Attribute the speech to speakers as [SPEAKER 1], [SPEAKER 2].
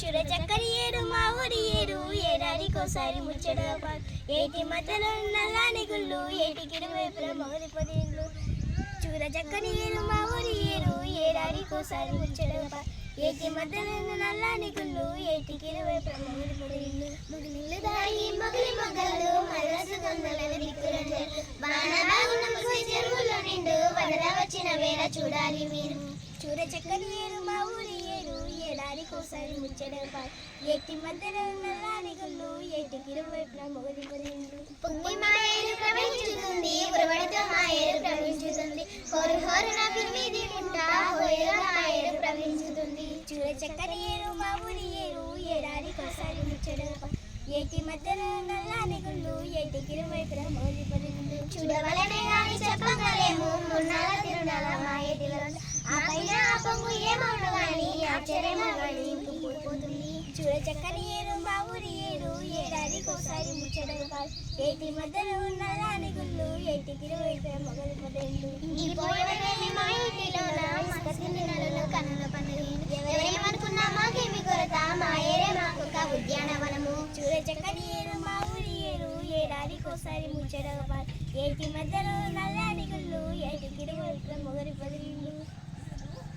[SPEAKER 1] చూడ చక్కని ఏరు మా ఊరి ఏరు ఏడాదికోసారి ముచ్చట ఏటి మధ్యలో నల్లాని గుళ్ళు ఏటికి ఇరువైపుల మొగలి పదిండ్లు చూడ చక్కని ఏరు మా ఊరి ఏరు ఏడాదికోసారి ముచ్చట ఏటి మధ్యలో నల్లాని గుళ్ళు ఏటికి ఇరువైపుల మౌలి పదిండ్లు ముగిలిళ్ళు దాయి మొగలి మొగలు వచ్చిన వేళ చూడాలి మీరు. చూడ చక్కని ఏరు మా ఊరి ఏరు ఏడాది ఏడాదికోసారి ముచ్చట ఏటి మధ్యలో రాణి గుళ్ళు ఏటికి ఇరువైపున మొగలి పదిండ్లు పొంగి మా ఏరు ప్రవహించుతుంది ఉరవడితో మా ఏరు ప్రవహించుతుంది. హోరు హోరు నా పిరిమిది ఉంటా హోయలో మా ఏరు ప్రవహించుతుంది. చూడ చక్కని ఏరు మా ఊరి ఏరు ఏడాది ఏడాదికోసారి ముచ్చట ఏటి మధ్యలో రాణి గుళ్ళు ఏటికి ఇరువైపున మొగలి పదిండ్లు చూడవలనే పాపము ఆ పొంగు ఏమవును గాని ఆశ్చర్యమో గాని చూడ చక్కని ఏరు మా ఊరి ఏరు ఏడాదికోసారి కాదు ఏటి మధ్యలో ఉన్న రాని గుళ్ళు ఏటికి ఇరువైపుల మొగలు పదేళ్ళు. ఈ ఇంకిపోయేవేమి మా ఇంటిలో నెలలో కనుల పనులు. ఎవరేమనుకున్నా మాకేమి కొరత? మా ఏరే మాకు ఒక ఉద్యానవనము. చూడ చక్కని ఏరు మా ఊరి ఏరు ఏడాదికోసారి కాదు ఏటి మధ్యలో నల్లాని గుళ్ళు ఏటికి ఇరువైపుల మొగలు పదిళ్ళు.